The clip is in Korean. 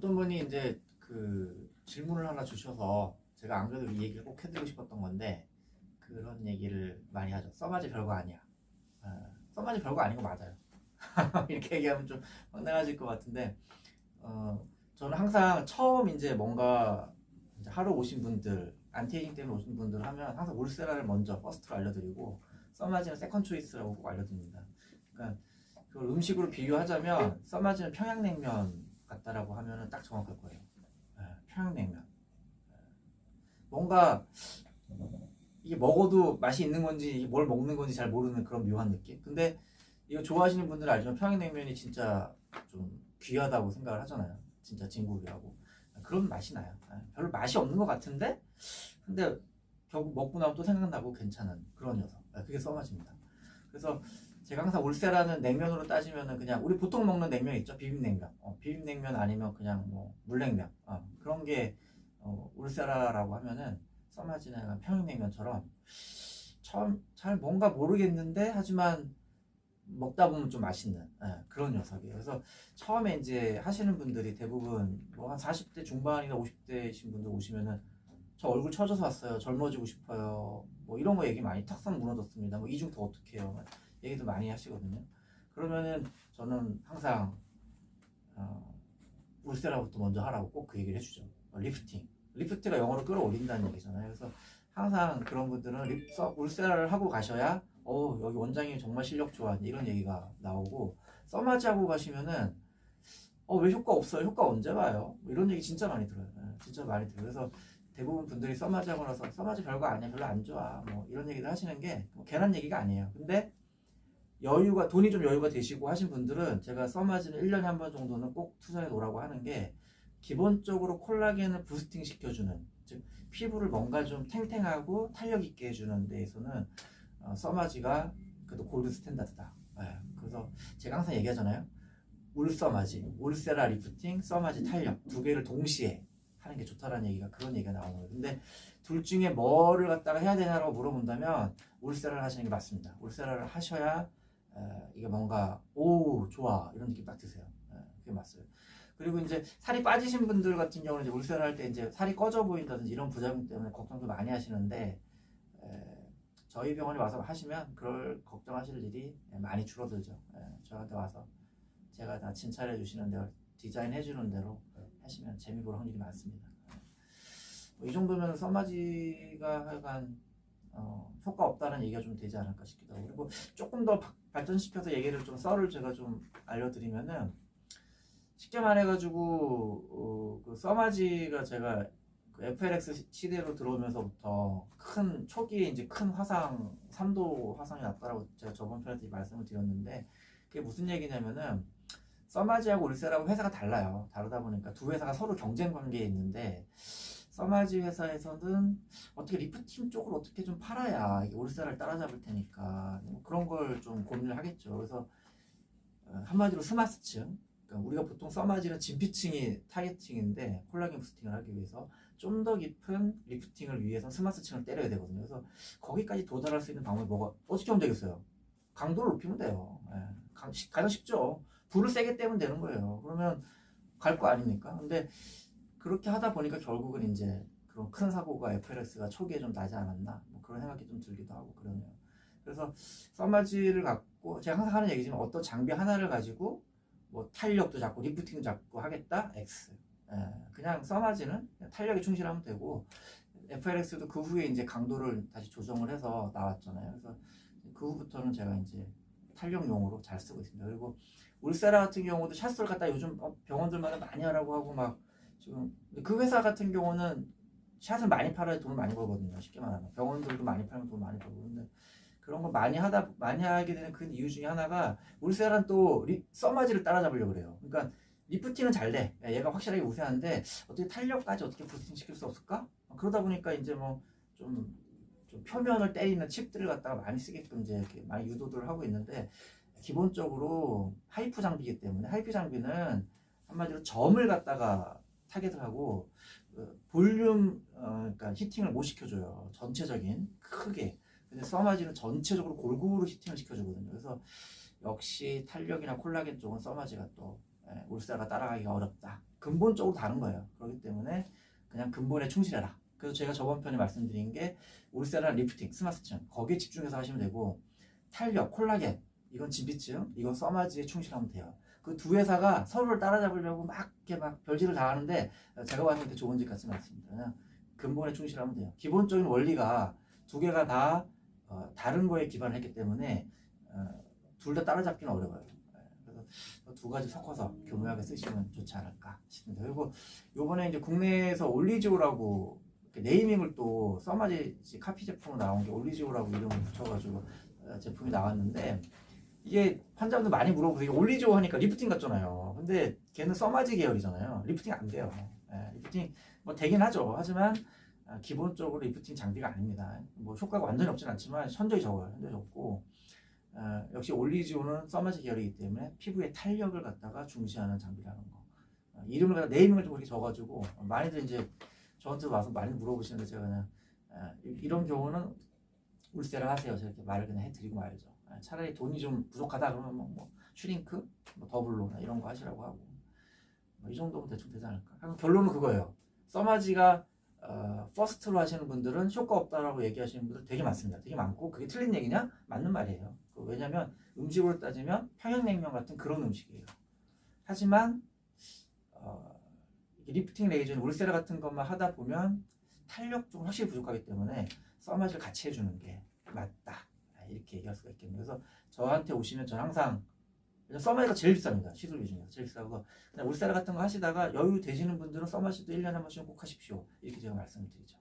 어떤 분이 이제 그 질문을 하나 주셔서 제가 안 그래도 이 얘기를 꼭 해드리고 싶었던 건데 그런 얘기를 많이 하죠. 써마지 별거 아니야. 어, 써마지 별거 아닌 거 맞아요. 이렇게 얘기하면 좀 황당하실 것 같은데 어, 저는 항상 처음 이제 뭔가 이제 하러 오신 분들 안티에이징 때문에 오신 분들 하면 항상 울세라를 먼저 퍼스트로 알려드리고 써마지는 세컨 초이스라고 꼭 알려드립니다. 그러니까 그걸 음식으로 비유하자면 써마지는 평양냉면 라고 하면은 딱 정확할 거예요. 예, 평양냉면. 예. 뭔가 이게 먹어도 맛이 있는 건지 뭘 먹는 건지 잘 모르는 그런 묘한 느낌. 근데 이거 좋아하시는 분들은 알지만 평양냉면이 진짜 좀 귀하다고 생각을 하잖아요. 진짜 진국이라고. 그런 맛이 나요. 예, 별로 맛이 없는 것 같은데 근데 결국 먹고 나면 또 생각나고 괜찮은 그런 녀석. 예, 그게 써마지입니다. 그래서 제가 항상 울세라는 냉면으로 따지면은 그냥 우리 보통 먹는 냉면 있죠 비빔냉면 어, 비빔냉면 아니면 그냥 뭐 물냉면 어, 그런 게 어, 울세라라고 하면은 써마지는 약간 평양냉면처럼 처음 잘 뭔가 모르겠는데 하지만 먹다 보면 좀 맛있는 예, 그런 녀석이에요. 그래서 처음에 이제 하시는 분들이 대부분 뭐 한 40대 중반이나 50대이신 분들 오시면은 저 얼굴 처져서 왔어요. 젊어지고 싶어요. 뭐 이런 거 얘기 많이 탁상 무너졌습니다. 뭐 이중 더 어떻게 해요? 얘기도 많이 하시거든요. 그러면은 저는 항상 어, 울세라부터 먼저 하라고 꼭 그 얘기를 해주죠. 어, 리프팅. 리프트가 영어로 끌어올린다는 얘기잖아요. 그래서 항상 그런 분들은 리, 서, 울세라를 하고 가셔야 어 여기 원장님 정말 실력 좋아 이런 얘기가 나오고 써마지 하고 가시면은 어 왜 효과 없어요? 효과 언제 봐요? 뭐 이런 얘기 진짜 많이 들어요. 예, 진짜 많이 들어요. 그래서 대부분 분들이 써마지 하고 나서 써마지 별거 아니야 별로 안 좋아 뭐 이런 얘기를 하시는 게 뭐 괜한 얘기가 아니에요. 근데 여유가 돈이 좀 여유가 되시고 하신 분들은 제가 써마지는 1년에 한 번 정도는 꼭 투자해 놓으라고 하는 게 기본적으로 콜라겐을 부스팅 시켜주는 즉 피부를 뭔가 좀 탱탱하고 탄력 있게 해주는 데에서는 어, 써마지가 그래도 골드 스탠다드다. 예, 그래서 제가 항상 얘기하잖아요. 울써마지, 울세라 리프팅, 써마지 탄력 두 개를 동시에 하는 게 좋다라는 얘기가 그런 얘기가 나오는 거예요. 근데 둘 중에 뭐를 갖다가 해야 되냐라고 물어본다면 울세라를 하시는 게 맞습니다. 울세라를 하셔야 에, 이게 뭔가 오 좋아 이런 느낌 딱 드세요. 에, 그게 맞어요. 그리고 이제 살이 빠지신 분들 같은 경우는 이제 울세라 할때 이제 살이 꺼져 보인다든지 이런 부작용 때문에 걱정도 많이 하시는데 에, 저희 병원에 와서 하시면 그럴 걱정하실 일이 많이 줄어들죠. 에, 저한테 와서 제가 다 진찰해 주시는 대로 디자인 해 주는 대로 하시면 재미 볼 확률이 많습니다. 뭐이 정도면 써마지가 하여간 어, 효과 없다는 얘기가 좀 되지 않을까 싶기도 하고 그리고 조금 더 바- 발전시켜서 얘기를 좀 썰을 제가 좀 알려드리면은 쉽게 말해가지고 어, 그 써마지가 제가 그 FLX 시대로 들어오면서부터 큰 초기에 이제 큰 화상 3도 화상이 났다라고 제가 저번 편에 말씀을 드렸는데 그게 무슨 얘기냐면은 써마지하고 울세라고 회사가 달라요. 다르다 보니까 두 회사가 서로 경쟁 관계에 있는데 써마지 회사에서는 어떻게 리프팅 쪽을 어떻게 좀 팔아야 울세라를 따라잡을 테니까 뭐 그런 걸 좀 고민을 하겠죠. 그래서 어, 한마디로 스마스층 그러니까 우리가 보통 써마지는 진피층이 타겟층인데 콜라겐 부스팅을 하기 위해서 좀 더 깊은 리프팅을 위해서 스마스층을 때려야 되거든요. 그래서 거기까지 도달할 수 있는 방법이 뭐가 어떻게 하면 되겠어요? 강도를 높이면 돼요. 예, 가장 쉽죠. 불을 세게 떼면 되는 거예요. 그러면 갈 거 아닙니까? 근데 그렇게 하다 보니까 결국은 이제 그런 큰 사고가 FLX가 초기에 좀 나지 않았나 뭐 그런 생각이 좀 들기도 하고 그러네요. 그래서 써마지를 갖고 제가 항상 하는 얘기지만 어떤 장비 하나를 가지고 뭐 탄력도 잡고 리프팅도 잡고 하겠다 X. 예, 그냥 써마지는 탄력에 충실하면 되고 FLX도 그 후에 이제 강도를 다시 조정을 해서 나왔잖아요. 그래서 그 후부터는 제가 이제 탄력용으로 잘 쓰고 있습니다. 그리고 울세라 같은 경우도 샷솔 갖다 요즘 어, 병원들마다 많이 하라고 하고 막 지금 그 회사 같은 경우는 샷을 많이 팔아야 돈을 많이 벌거든요. 쉽게 말하면 병원들도 많이 팔면 돈 많이 벌고 근데 그런 거 많이 하다 많이 하게 되는 그 이유 중에 하나가 울세라는 또 리, 써마지를 따라잡으려고 그래요. 그러니까 리프팅은 잘 돼. 야, 얘가 확실하게 우세한데 어떻게 탄력까지 어떻게 부스팅 시킬 수 없을까? 그러다 보니까 이제 뭐좀 좀 표면을 때리는 칩들을 갖다가 많이 쓰게끔 이제 이렇게 많이 유도들을 하고 있는데 기본적으로 하이프 장비이기 때문에 하이프 장비는 한마디로 점을 갖다가 타겟을 하고 그 볼륨 어, 그러니까 히팅을 못 시켜줘요 전체적인 크게 근데 써마지는 전체적으로 골고루 히팅을 시켜주거든요 그래서 역시 탄력이나 콜라겐 쪽은 써마지가 또 예, 울사가 따라가기가 어렵다 근본적으로 다른 거예요. 그렇기 때문에 그냥 근본에 충실해라. 그래서 제가 저번 편에 말씀드린 게 울세라 리프팅, 스마스층 거기에 집중해서 하시면 되고 탄력, 콜라겐 이건 진피층, 이건 써마지에 충실하면 돼요. 그 두 회사가 서로를 따라잡으려고 막 이렇게 막 별짓을 다 하는데 제가 봤을 때 좋은 집 같지는 않습니다. 그냥 근본에 충실하면 돼요. 기본적인 원리가 두 개가 다 어, 다른 거에 기반을 했기 때문에 어, 둘다 따라잡기는 어려워요. 예, 그래서 두 가지 섞어서 교묘하게 쓰시면 좋지 않을까 싶습니다. 그리고 요번에 이제 국내에서 올리지오라고 네이밍을 또 써마지 카피 제품으로 나온 게 올리지오라고 이름을 붙여가지고 어, 제품이 나왔는데 이게 환자분들 많이 물어보세요. 올리지오 하니까 리프팅 같잖아요. 근데 걔는 써마지 계열이잖아요. 리프팅 안 돼요. 예, 리프팅 뭐 되긴 하죠. 하지만 아, 기본적으로 리프팅 장비가 아닙니다. 뭐 효과가 완전히 없진 않지만 현저히 적어요. 현저히 적고 어, 역시 올리지오는 써마지 계열이기 때문에 피부의 탄력을 갖다가 중시하는 장비라는 거. 어, 이름을 갖다 네이밍을 좀 이렇게 적어가지고 많이들 이제 저한테 와서 많이 물어보시는데 제가 그냥 어, 이- 이런 경우는 울세라 하세요. 저렇게 말을 그냥 해드리고 말죠. 어, 차라리 돈이 좀 부족하다 그러면 뭐, 뭐 슈링크, 뭐 더블로 이런 거 하시라고 하고 뭐 이 정도면 대충 되지 않을까. 결론은 그거예요. 써마지가 어, 퍼스트로 하시는 분들은 효과 없다라고 얘기하시는 분들 되게 많습니다. 되게 많고 그게 틀린 얘기냐? 맞는 말이에요. 그 왜냐하면 음식으로 따지면 평양냉면 같은 그런 음식이에요. 하지만 어, 리프팅 레이저는 울세라 같은 것만 하다 보면 탄력 좀 확실히 부족하기 때문에 써마지를 같이 해주는 게 맞다. 아, 이렇게 얘기할 수가 있겠네요. 그래서 저한테 오시면 저는 항상 써마지가 제일 비쌉니다. 시술비 중에서 제일 비싸고 울세라 같은 거 하시다가 여유 되시는 분들은 써마시도 1년에 한 번씩 꼭 하십시오. 이렇게 제가 말씀을 드리죠.